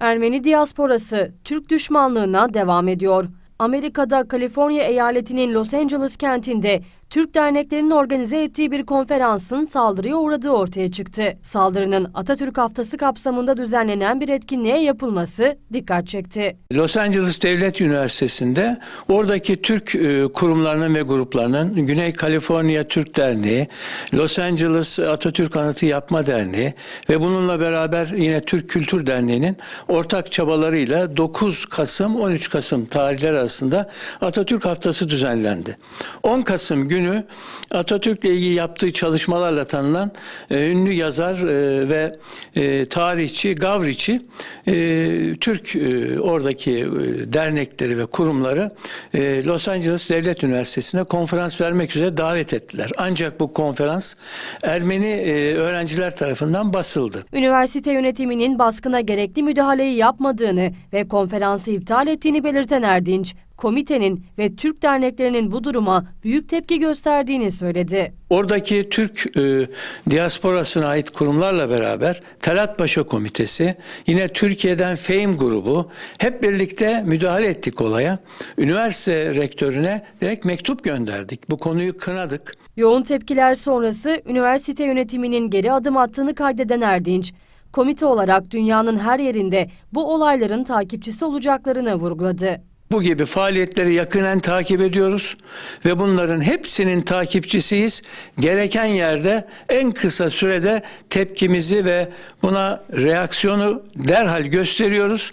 Ermeni diasporası Türk düşmanlığına devam ediyor. Amerika'da Kaliforniya eyaletinin Los Angeles kentinde Türk derneklerinin organize ettiği bir konferansın saldırıya uğradığı ortaya çıktı. Saldırının Atatürk Haftası kapsamında düzenlenen bir etkinliğe yapılması dikkat çekti. Los Angeles Devlet Üniversitesi'nde oradaki Türk e, kurumlarının ve gruplarının Güney Kaliforniya Türk Derneği, Los Angeles Atatürk Anıtı Yapma Derneği ve bununla beraber yine Türk Kültür Derneği'nin ortak çabalarıyla 9 Kasım 13 Kasım tarihler arasında Atatürk Haftası düzenlendi. 10 Kasım günü Atatürk'le ilgili yaptığı çalışmalarla tanınan e, ünlü yazar e, ve e, tarihçi Gavriç'i e, Türk e, oradaki e, dernekleri ve kurumları e, Los Angeles Devlet Üniversitesi'ne konferans vermek üzere davet ettiler. Ancak bu konferans Ermeni e, öğrenciler tarafından basıldı. Üniversite yönetiminin baskına gerekli müdahaleyi yapmadığını ve konferansı iptal ettiğini belirten Erdinç, komitenin ve Türk derneklerinin bu duruma büyük tepki gösterdiğini söyledi. Oradaki Türk e, diasporasına ait kurumlarla beraber Talat Paşa Komitesi, yine Türkiye'den FEYM grubu hep birlikte müdahale ettik olaya. Üniversite rektörüne direkt mektup gönderdik. Bu konuyu kınadık. Yoğun tepkiler sonrası üniversite yönetiminin geri adım attığını kaydeden Erdinç, komite olarak dünyanın her yerinde bu olayların takipçisi olacaklarını vurguladı. Bu gibi faaliyetleri yakinen takip ediyoruz ve bunların hepsinin takipçisiyiz. Gereken yerde en kısa sürede tepkimizi ve buna reaksiyonu derhal gösteriyoruz.